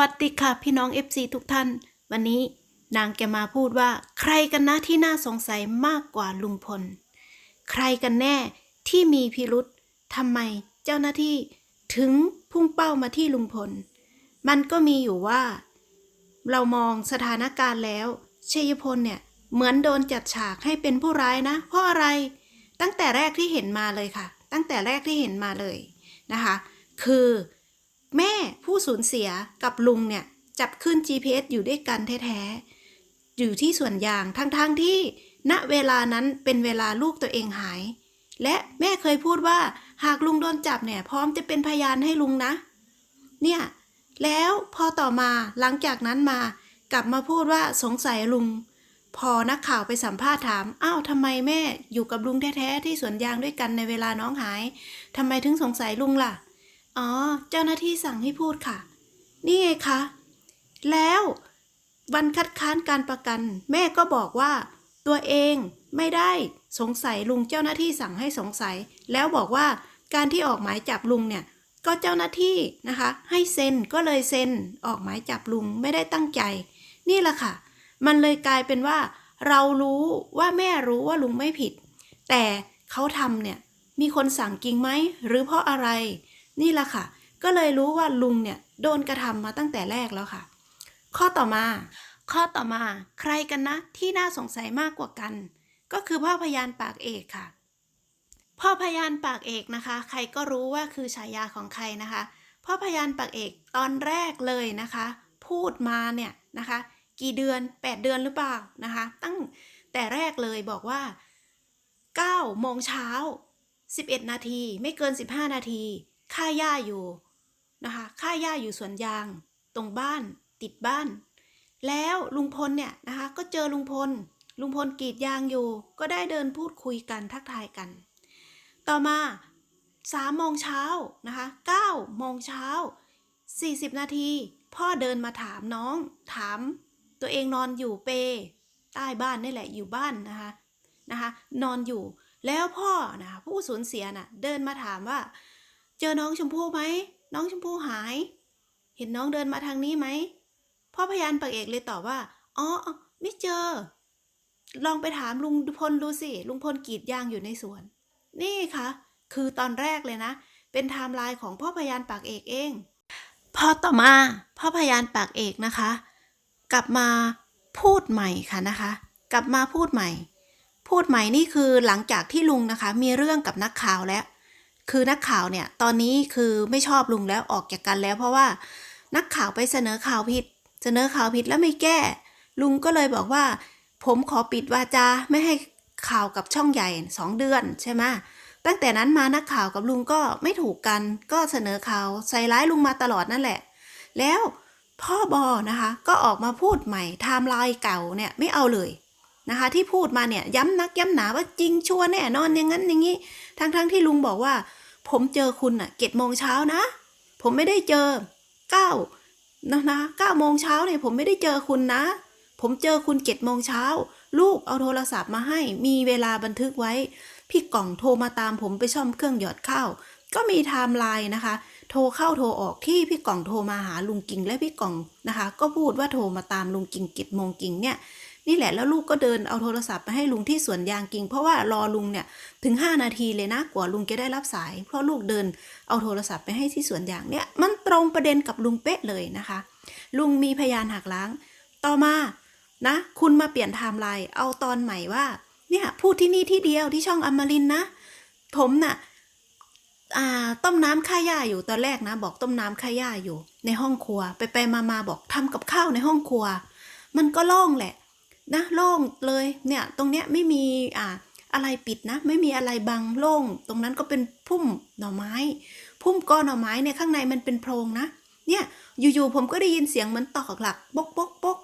วัสดีค่ะพี่น้อง FC ทุกท่าน วันนี้นางแกมาพูดว่า ใครกันนะที่น่าสงสัยมากกว่าลุงพล ใครกันแน่ที่มีพิรุษทำไมเจ้าหน้าที่ถึงพุ่งเป้ามาที่ลุงพล มันก็มีอยู่ว่า เรามองสถานการณ์แล้วชัยพลเนี่ยเหมือนโดนจัดฉากให้เป็นผู้ร้ายนะ เพราะอะไรตั้งแต่แรกที่เห็นมาเลยค่ะ ตั้งแต่แรกที่เห็นมาเลยนะคะ คือ แม่ผู้สูญเสียกับลุงเนี่ย จับขึ้น GPS อยู่ด้วยกันแท้ๆ อยู่ที่ส่วนยางทั้งๆทที่ ณเวลานั้นเป็นเวลาลูกตัวเองหาย และแม่เคยพูดว่าหากลุงโดนจับเนี่ย พร้อมจะเป็นพยานให้ลุงนะ เนี่ย แล้วพอต่อมาหลังจากนั้นมากลับมาพูดว่าสงสัยลุง พอนักข่าวไปสัมภาษณ์ถามอ้าวทำไมแม่อยู่กับลุงแท้ๆที่สวนยางด้วยกันในเวลาน้องหายทำไมถึงสงสัยลุงล่ะ อ๋อ เจ้าหน้าที่สั่งให้พูดค่ะ นี่ไงคะ แล้ววันคัดค้านการประกัน แม่ก็บอกว่า ตัวเองไม่ได้สงสัยลุงเจ้าหน้าที่สั่งให้สงสัย แล้วบอกว่าการที่ออกหมายจับลุงเนี่ย ก็เจ้าหน้าที่นะคะ ให้เซ็นก็เลยเซ็นออกหมายจับลุงไม่ได้ตั้งใจ นี่แหละค่ะ มันเลยกลายเป็นว่า เรารู้ว่าแม่รู้ว่าลุงไม่ผิด แต่เขาทำเนี่ยมีคนสั่งจริงไหมหรือเพราะอะไร นี่แหละค่ะ ก็เลยรู้ว่าลุงเนี่ยโดนกระทำมาตั้งแต่แรกแล้วค่ะ ข้อต่อมา ข้อต่อมา ใครกันนะที่น่าสงสัยมากกว่ากัน ก็คือพ่อพยานปากเอกค่ะ พ่อพยานปากเอกนะคะ ใครก็รู้ว่าคือฉายาของใครนะคะ พ่อพยานปากเอกตอนแรกเลยนะคะ พูดมาเนี่ยนะคะ กี่เดือน 8 เดือนหรือเปล่านะคะ ตั้งแต่แรกเลยบอกว่า9โมงเช้า11 นาที ไม่เกิน 15 นาที ค่าหญ้าอยู่นะคะค่าหญ้าอยู่สวนยาง ตรงบ้านติดบ้าน แล้วลุงพลเนี่ยนะคะก็เจอลุงพล ลุงพลกรีดยางอยู่ ก็ได้เดินพูดคุยกันทักทายกัน ต่อมา3โมงเช้านะคะ9โมงเช้า40นาที พ่อเดินมาถามน้อง ถามตัวเองนอนอยู่เป ใต้บ้านนี่แหละอยู่บ้านนะคะนะคะ นอนอยู่แล้วพ่อนะผู้สูญเสียน่ะเดินมาถามว่า เจอน้องชมพู่ไหม น้องชมพู่หาย เห็นน้องเดินมาทางนี้ไหม พ่อพยานปากเอกเลยตอบว่า อ๋อ ไม่เจอ ลองไปถามลุงพลดูสิ ลุงพลกรีดยางอยู่ในสวน นี่ค่ะ คือตอนแรกเลยนะ เป็นไทม์ไลน์ของพ่อพยานปากเอกเอง พอต่อมา พ่อพยานปากเอกนะคะ กลับมาพูดใหม่ค่ะนะคะ กลับมาพูดใหม่ พูดใหม่นี่คือหลังจากที่ลุงนะคะ มีเรื่องกับนักข่าวแล้ว คือนักข่าวเนี่ยตอนนี้คือไม่ชอบลุงแล้วออกจากกันแล้ว เพราะว่านักข่าวไปเสนอข่าวผิด เสนอข่าวผิดแล้วไม่แก้ ลุงก็เลยบอกว่า ผมขอปิดวาจาไม่ให้ข่าวกับช่องใหญ่สองเดือนใช่ไหมตั้งแต่นั้นมานักข่าวกับลุงก็ไม่ถูกกัน ก็เสนอข่าวใส่ร้ายลุงมาตลอดนั่นแหละ แล้วพ่อบอนะคะ ก็ออกมาพูดใหม่ไทม์ไลน์เก่าเนี่ยไม่เอาเลย นะคะ ที่พูดมาเนี่ยย้ำนักย้ำหนาว่าจริงชัวแน่นอนอย่างนั้นอย่างนี้ ทั้งๆทที่ลุงบอกว่า ผมเจอคุณอะเจ็ดโมงเช้านะ ผมไม่ได้เจอเก้านะนะเก้าโมงเช้าเนี่ยผมไม่ได้เจอคุณนะ ผมเจอคุณเจ็ดโมงเช้า ลูกเอาโทรศัพท์มาให้ มีเวลาบันทึกไว้ พี่กล่องโทรมาตามผมไปช่อมเครื่องหยอดข้าว ก็มีไทม์ไลน์นะคะ โทรเข้าโทรออกที่พี่กล่องโทรมาหาลุงกิงและพี่กล่องนะคะ ก็พูดว่าโทรมาตามลุงกิงเจ็ดโมงกิงเนี่ย นี่แหละแล้วลูกก็เดินเอาโทรศัพท์ไปให้ลุงที่สวนยางกิงเพราะว่ารอลุงเนี่ยถึง 5 นาทีเลยนะกว่าลุงจะได้รับสาย เพราะลูกเดินเอาโทรศัพท์ไปให้ที่สวนยางเนี่ยมันตรงประเด็นกับลุงเป๊ะเลยนะคะ ลุงมีพยานหักล้าง ต่อมานะคุณมาเปลี่ยนไทม์ไลน์เอาตอนใหม่ว่าเนี่ยพูดที่นี่ที่เดียวที่ช่องอมรินนะ ผมน่ะอ่าต้มน้ำข้าหญ้าอยู่ตอนแรกนะ บอกต้มน้ำข้าหญ้าอยู่ ในห้องครัว ไปไปมามาบอกทำกับข้าวในห้องครัว มันก็โล่งแหละ นะโล่งเลยเนี่ยตรงเนี้ยไม่มีอ่าอะไรปิดนะ ไม่มีอะไรบังโล่ง ตรงนั้นก็เป็นพุ่มหน่อไม้ พุ่มก้อนหน่อไม้เนี่ยข้างในมันเป็นโพรงนะ เนี่ยอยู่ๆผมก็ได้ยินเสียงเหมือนตอกหลักบกบกบก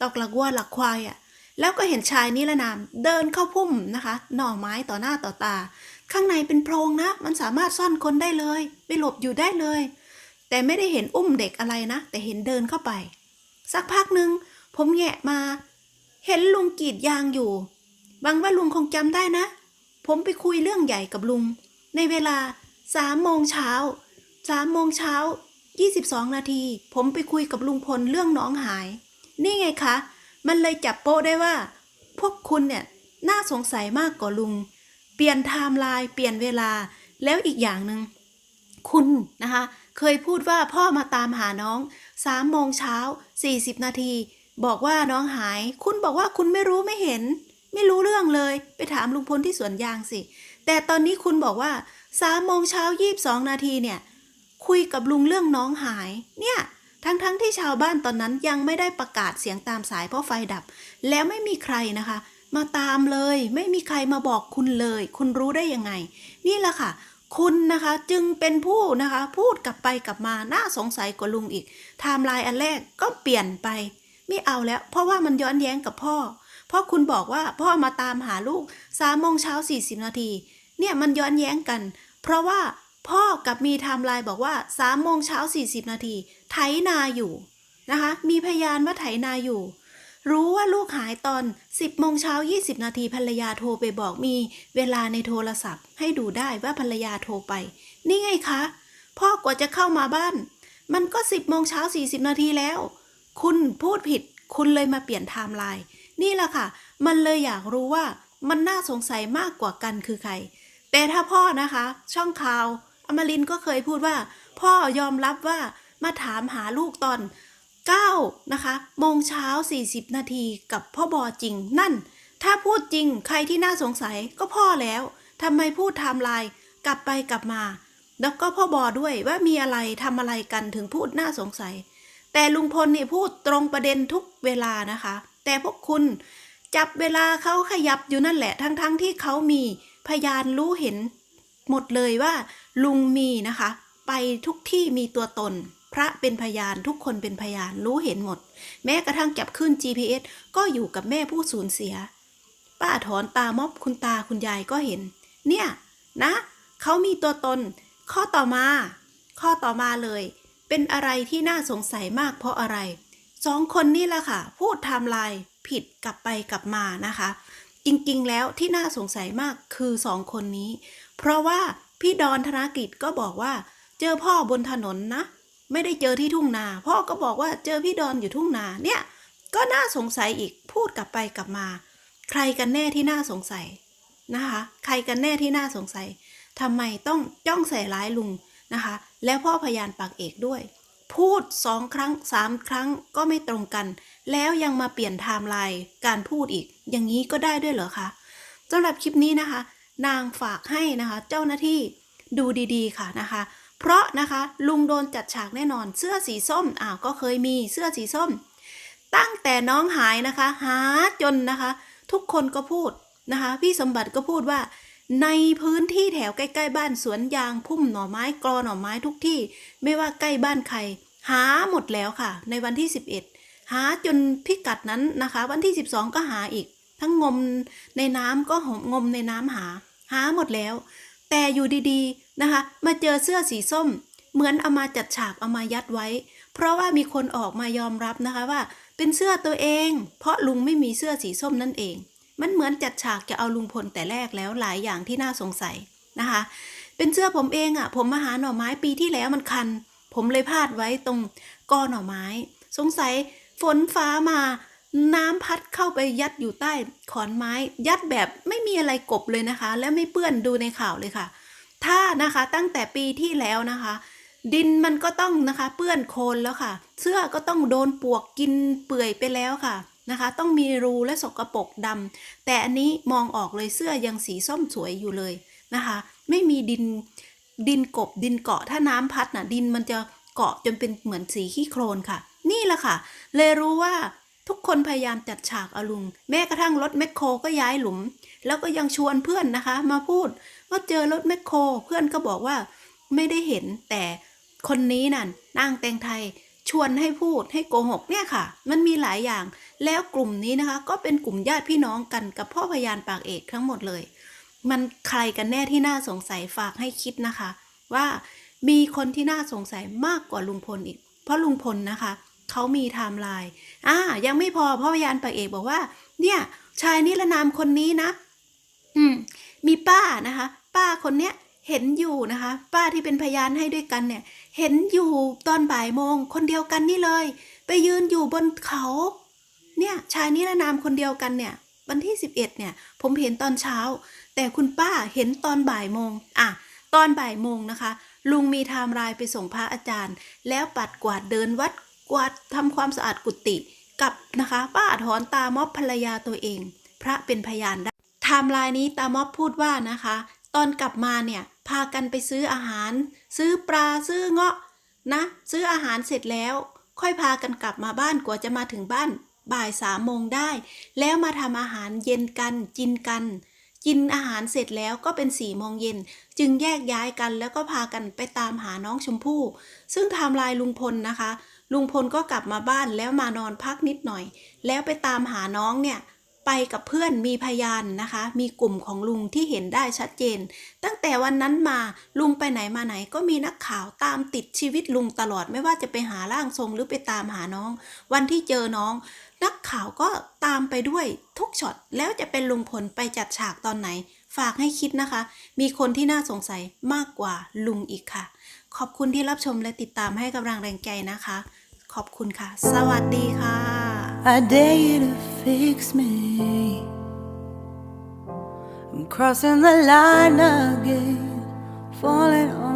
ตอกหลักวัวหลักควายอะ่ะแล้วก็เห็นชายนิรนามเดินเข้าพุ่มนะคะ หน่อไม้ต่อหน้าต่อตา ข้างในเป็นโพรงนะ มันสามารถซ่อนคนได้เลย ไปหลบอยู่ได้เลย แต่ไม่ได้เห็นอุ้มเด็กอะไรนะ แต่เห็นเดินเข้าไป สักพักหนึ่งผมแงะมา เห็นลุงกรีดยางอยู่หวังว่าลุงคงจำได้นะ ผมไปคุยเรื่องใหญ่กับลุง ในเวลาสามโมงเช้าสามโมงเช้า22นาที ผมไปคุยกับลุงพลเรื่องน้องหาย นี่ไงคะ มันเลยจับโป๊ะได้ว่า พวกคุณเนี่ยน่าสงสัยมากกว่าลุง เปลี่ยนไทม์ไลน์เปลี่ยนเวลาแล้วอีกอย่างหนึ่งคุณนะคะ เคยพูดว่าพ่อมาตามหาน้องสามโมงเช้า40นาที บอกว่าน้องหาย คุณบอกว่าคุณไม่รู้ไม่เห็น ไม่รู้เรื่องเลย ไปถามลุงพลที่สวนยางสิ แต่ตอนนี้คุณบอกว่าสามโมงเช้า22นาทีเนี่ย คุยกับลุงเรื่องน้องหาย เนี่ย ทั้งๆทที่ชาวบ้านตอนนั้นยังไม่ได้ประกาศเสียงตามสายเพราะไฟดับ แล้วไม่มีใครนะคะ มาตามเลย ไม่มีใครมาบอกคุณเลย คุณรู้ได้ยังไง นี่แหละค่ะคุณนะคะจึงเป็นผู้นะคะพูดกลับไปกลับมาน่าสงสัยกว่าลุงอีกไทม์ไลน์อันแรกก็เปลี่ยนไป ไม่เอาแล้ว เพราะว่ามันย้อนแย้งกับพ่อ เพราะคุณบอกว่าพ่อมาตามหาลูกสามโมงเช้าสี่สิบนาที เนี่ยมันย้อนแย้งกัน เพราะว่าพ่อกับมีไทม์ไลน์บอกว่าสามโมงเช้าสี่สิบนาทีไถนาอยู่นะคะ มีพยานว่าไถนาอยู่ รู้ว่าลูกหายตอน 10โมงเช้า20 นาทีภรรยาโทรไปบอกมีเวลาในโทรศัพท์ ให้ดูได้ว่าภรรยาโทรไป นี่ไงคะ พ่อกว่าจะเข้ามาบ้าน มันก็ 10โมงเช้า40 นาทีแล้ว คุณพูดผิด คุณเลยมาเปลี่ยนไทม์ไลน์นี่แหละค่ะ มันเลยอยากรู้ว่ามันน่าสงสัยมากกว่ากันคือใคร แต่ถ้าพ่อนะคะ ช่องข่าวอมรินก็เคยพูดว่า พ่อยอมรับว่ามาถามหาลูกตอน9นะคะโมงเช้า 40 นาทีกับพ่อบอจริงนั่น ถ้าพูดจริงใครที่น่าสงสัยก็พ่อแล้วทำไมพูดไทม์ไลน์กลับไปกลับมา แล้วก็พ่อบอด้วยว่ามีอะไรทำอะไรกันถึงพูดน่าสงสัย แต่ลุงพลนี่พูดตรงประเด็นทุกเวลานะคะ แต่พวกคุณจับเวลาเขาขยับอยู่นั่นแหละ ทั้งๆทที่เขามีพยานรู้เห็น หมดเลยว่า ลุงมีนะคะ ไปทุกที่มีตัวตน พระเป็นพยานทุกคนเป็นพยานรู้เห็นหมด แม้กระทั่งจับขึ้น GPS ก็อยู่กับแม่ผู้สูญเสีย ป้าถอนตามอบคุณตาคุณยายก็เห็น เนี่ยนะเขามีตัวตน ข้อต่อมา ข้อต่อมาเลย เป็นอะไรที่น่าสงสัยมากเพราะอะไรสองคนนี่แหละค่ะ พูดไทม์ไลน์ผิดกลับไปกลับมานะคะ จริงๆแล้วที่น่าสงสัยมากคือสองคนนี้ เพราะว่าพี่ดอนธนกิจก็บอกว่า เจอพ่อบนถนนนะ ไม่ได้เจอที่ทุ่งนา พ่อก็บอกว่าเจอพี่ดอนอยู่ทุ่งนาเนี่ย ก็น่าสงสัยอีกพูดกลับไปกลับมา ใครกันแน่ที่น่าสงสัยนะคะ ใครกันแน่ที่น่าสงสัยทำไมต้องจ้องใส่ร้ายลุง นะคะ แล้วพ่อพยานปากเอกด้วย พูดสองครั้งสามครั้งก็ไม่ตรงกัน แล้วยังมาเปลี่ยนไทม์ไลน์การพูดอีก อย่างนี้ก็ได้ด้วยเหรอคะสำหรับคลิปนี้นะคะ นางฝากให้นะคะ เจ้าหน้าที่ดูดีๆค่ะนะคะ เพราะนะคะลุงโดนจัดฉากแน่นอนเสื้อสีส้มอ้าวก็เคยมีเสื้อสีส้ม ตั้งแต่น้องหายนะคะ หาจนนะคะ ทุกคนก็พูดนะคะ พี่สมบัติก็พูดว่า ในพื้นที่แถวใกล้ ๆ บ้านสวนยางพุ่มหน่อไม้กรอหน่อไม้ทุกที่ ไม่ว่าใกล้บ้านใคร หาหมดแล้วค่ะ ในวันที่ 11 หาจนพิกัดนั้นนะคะ วันที่ 12 ก็หาอีก ทั้งงมในน้ำก็หมงมในน้ำหา หาหมดแล้ว แต่อยู่ดีๆนะคะ มาเจอเสื้อสีส้ม เหมือนเอามาจัดฉากเอามายัดไว้ เพราะว่ามีคนออกมายอมรับนะคะว่า เป็นเสื้อตัวเอง เพราะลุงไม่มีเสื้อสีส้มนั่นเอง มันเหมือนจัดฉากจะเอาลุงพลแต่แรกแล้วหลายอย่างที่น่าสงสัยนะคะ เป็นเสื้อผมเองอะ่ะ ผมมาหาหน่อไม้ปีที่แล้วมันคัน ผมเลยพาดไว้ตรงกอหน่อไม้ สงสัยฝนฟ้ามา น้ำพัดเข้าไปยัดอยู่ใต้ขอนไม้ ยัดแบบไม่มีอะไรกบเลยนะคะ และไม่เปื้อนดูในข่าวเลยค่ะ ถ้านะคะตั้งแต่ปีที่แล้วนะคะ ดินมันก็ต้องนะคะ เปื้อนโคลนแล้วค่ะ เสื้อก็ต้องโดนปวกกินเปื่อยไปแล้วค่ะ นะคะ ต้องมีรูและสกรปรกดำแต่อันนี้มองออกเลยเสื้อยังสีส้มสวยอยู่เลยนะคะ ไม่มีดินดินกบดินเกาะถ้าน้ำพัดน่ะดินมันจะเกาะจนเป็นเหมือนสีขี้โคลนค่ะ นี่แหละค่ะ เลยรู้ว่าทุกคนพยายามจัดฉากอลุง แม้กระทั่งรถแมคโครก็ย้ายหลุม แล้วก็ยังชวนเพื่อนนะคะ มาพูดว่าเจอรถแมคโครเพื่อนก็บอกว่าไม่ได้เห็นแต่คนนี้นั่นนางแตงไทยชวนให้พูดให้โกหกเนี่ยค่ะ มันมีหลายอย่าง แล้วกลุ่มนี้นะคะ ก็เป็นกลุ่มญาติพี่น้องกันกับพ่อพยานปากเอกทั้งหมดเลย มันใครกันแน่ที่น่าสงสัยฝากให้คิดนะคะ ว่ามีคนที่น่าสงสัยมากกว่าลุงพลอีก เพราะลุงพลนะคะเขามีไทม์ไลน์อ่ายังไม่พอพ่อพยานปากเอกบอกว่า เนี่ย ชายนิรนามคนนี้นะ อืม มีป้านะคะ ป้าคนเนี้ยเห็นอยู่นะคะ ป้าที่เป็นพยานให้ด้วยกันเนี่ย เห็นอยู่ตอนบ่ายโมง คนเดียวกันนี่เลย ไปยืนอยู่บนเขา เนี่ยชายนิรนามคนเดียวกันเนี่ย วันที่ 11 เนี่ย ผมเห็นตอนเช้า แต่คุณป้าเห็นตอนบ่ายโมงอะตอนบ่ายโมงนะคะ ลุงมีไทม์ไลน์ไปส่งพระอาจารย์ แล้วปัดกวาดเดินวัดกวาดทำความสะอาดกุฏิกับนะคะ ป้าถอนตามอบภรรยาตัวเอง พระเป็นพยานได้ไทม์ไลน์นี้ตามอบพูดว่านะคะ ตอนกลับมาเนี่ยพากันไปซื้ออาหาร ซื้อปลาซื้อเงาะนะ ซื้ออาหารเสร็จแล้ว ค่อยพากันกลับมาบ้านกว่าจะมาถึงบ้าน บ่ายสามโมงได้ แล้วมาทำอาหารเย็นกันกินกัน กินอาหารเสร็จแล้วก็เป็นสี่โมงเย็น จึงแยกย้ายกันแล้วก็พากันไปตามหาน้องชมพู่ ซึ่งทม์ไลน์ลุงพลนะคะ ลุงพลก็กลับมาบ้านแล้วมานอนพักนิดหน่อย แล้วไปตามหาน้องเนี่ยไปกับเพื่อนมีพยานนะคะ มีกลุ่มของลุงที่เห็นได้ชัดเจน ตั้งแต่วันนั้นมาลุงไปไหนมาไหนก็มีนักข่าวตามติดชีวิตลุงตลอดไม่ว่าจะไปหาร่างทรงหรือไปตามหาน้อง วันที่เจอน้อง นักข่าวก็ตามไปด้วยทุกช็อตแล้วจะเป็นลุงพลไปจัดฉากตอนไหน ฝากให้คิดนะคะ มีคนที่น่าสงสัยมากกว่าลุงอีกค่ะ ขอบคุณที่รับชมและติดตามให้กำลังแรงใจนะคะ ขอบคุณค่ะ สวัสดีค่ะ I dare you to fix me. I'm crossing the line again, falling on